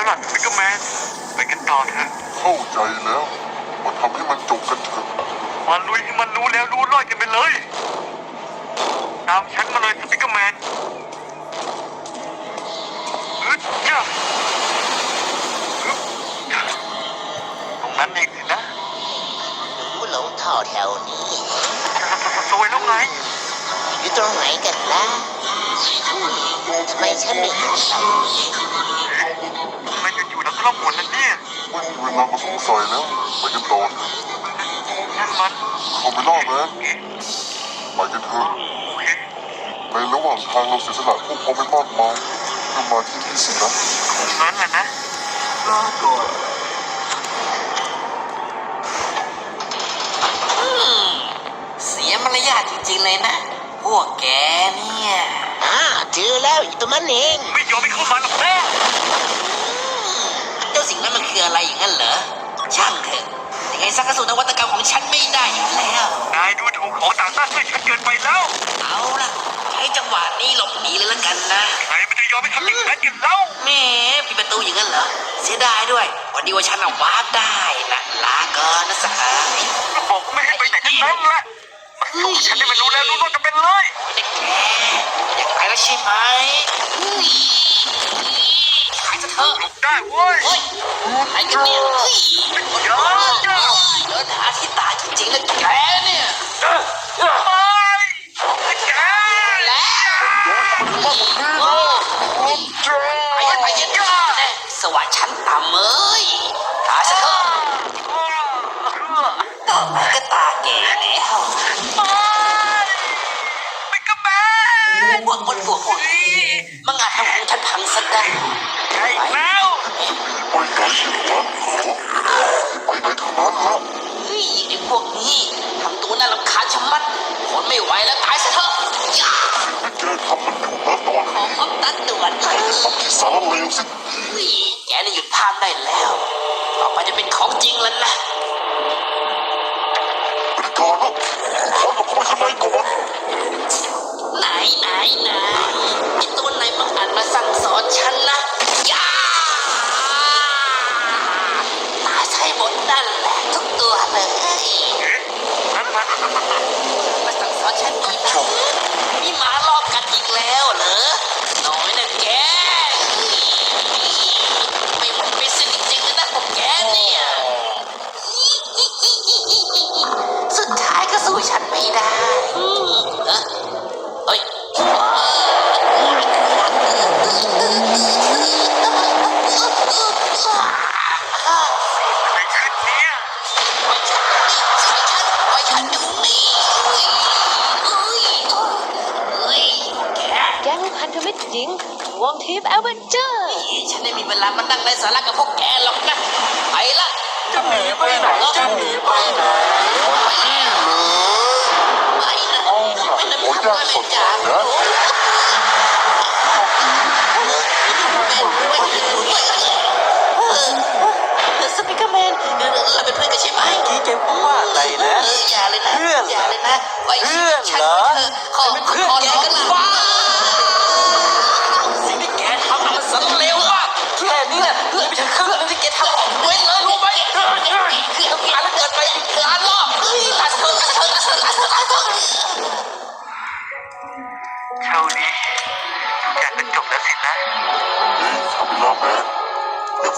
แล้วล่ะสปิกเกอร์แมนไปกันต่อเถอะเข้าใจแล้วมาทำให้มันจบกันเถอะมาลุยให้มันรู้แล้วรู้รอดกันไปเลย ตามฉันมาเลยสปิกเกอร์แมนอึดจ้ะอึ๊บตรงนั้นเองสินะผู้หลงท่อแถวนี้สวยแล้วไงอยู่ตรงไหนกันล่ะทำไมฉันไม่เห็นทำไมอยู่ๆ แล้วก็ล่องหนแล้วเนี่ยไม่มีเวลามาสงสัยแล้วไปกันต่อเถอะนั่นมันเข้าไปล่อแมนเอ๊ะไปกันเถอะโอเคในระหว่างทางเราเสียสละพวกเขาไปมากมายเพื่อมาที่นี่สินะนั้นแหละนะลาก่อนเสียมารยาทจริงๆเลยนะ พวกแกเนี่ยอ่าเจอแล้วอยู่ตรงนั้นเอง ไม่ยอมให้เข้ามาหรอกแม่ เจ้าสิ่งนั้นมันคืออะไรอย่างนั้นเหรอ ช่างเถอะยังไงสักกระสุนนวัตกรรมของฉันไม่ได้อยู่แล้ว นายดูถูกของต่างชาติด้วยฉันเกินไปแล้วเอาล่ะใช้จังหวะนี้หลบหนีเลยละกันนะใครมันจะยอมให้ทำอย่างนั้นกันเล่าแหม่ปิดประตูอย่างนั้นเหรอ เสียดายด้วยวันนี้ว่าฉันเอาวาร์ปได้นะลาก่อนนะสหายก็บอกไม่ให้ไปไหนทั้งนั้นแหละ มาสู้กับฉันให้มันรู้แล้วรู้รอดกันเป็นเลยเด็กแกอยากตายแล้วใช่ไหมอุ้ยตายซะเถอะหลบได้เว้ยเฮ้ยอะไรกันเนี่ยเฮ้ยเดี๋ยวเจ้าเดินหาที่ตายจริงๆแล้วแกเนี่ย พวกคนมังอาจทำของฉันพังซะได้ใช่แล้วไปไกลสิวะไปไหนทางนั้นละเฮ้ยไอ้พวกนี้ทำตัวน่ารำคาญชะมัดทนไม่ไหวแล้วตายซะเถอะย่าที่แกทำมันถูกแล้วตอนนี้พบตัดด่วนทำที่สารเลวสิแกนี่หยุดพามได้แล้วต่อไปจะเป็นของจริงแล้วนะ วงทีมแอเวนเจอร์ ฉันไม่มีเวลามานั่งไร้สาระกับพวกแกหรอกนะ ไปละจะหนีไปไหนจะหนีไปไหนไปนะเอาล่ะไปนะขอทำย่าอะไรสดจ้านะสปิเกอร์แมนเราเป็นเพื่อนกันใช่ไหมกี้แกพูดว่าอะไรนะเอออย่าเลยนะเพื่อนเหรออย่าเลยนะไว้เพื่อน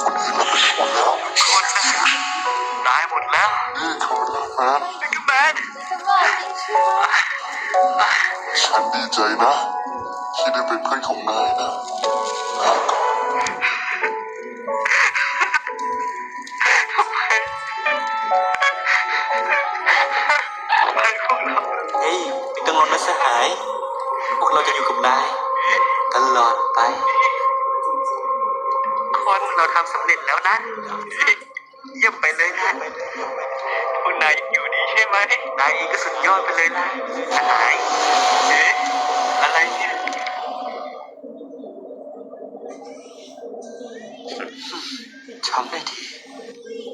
คนนี้เราเป็นคนแล้วคนนะตายหมดแล้วเฮ้ยคาเมล่าแมนสปิกเกอร์แมนฉันดีใจนะ ที่ได้เป็นเพื่อนของนายนะลาก่อนไม่พวกเราเฮ้ยไม่กังวลนะสหาย พวกเราจะอยู่กับนาย ตลอดไป คนเราทำสำเร็จแล้วนะเยี่ยมไปเลยนะพวกนายยังอยู่ดีใช่ไหมนายก็สุดยอดไปเลยนะสหายเอ๊ะอะไรเนี่ยทำได้ดี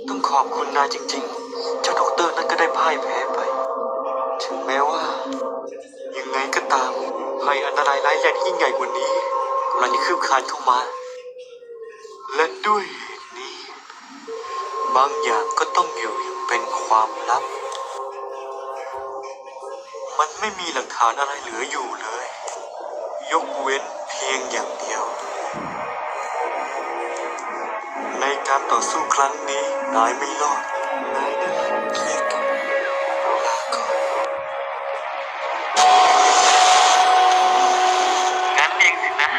ต้องขอบคุณนายจริง ๆ เจ้าด็อกเตอร์นั้นก็ได้พ่ายแพ้ไป ถึงแม้ว่า ยังไงก็ตามภัยอันตรายร้ายแรงที่ยิ่งใหญ่กว่านี้กำลังจะคืบคลานเข้ามา และด้วยเหตุนี้ บางอย่างก็ต้องอยู่อย่างเป็นความลับ มันไม่มีหลักฐานอะไรเหลืออยู่เลย ยกเว้นเพียงอย่างเดียว ในการต่อสู้ครั้งนี้นายไม่รอดนายได้เกียรติกับลาก่อนงั้นเองสินะ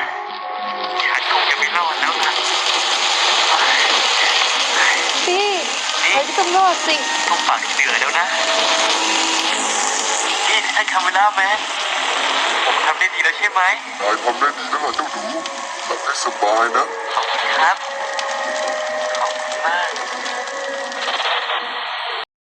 ฉันคงจะไม่รอดแล้วนะ พี่ ไปที่ตำรวจสิ ต้องฝากที่เหลือแล้วนะนี่ใช่คาเมล่าแมนผมทำได้ดีแล้วใช่ไหมนายทำได้ดีแล้วล่ะเจ้าหนูหลับให้สบายนะ ขอบคุณครับ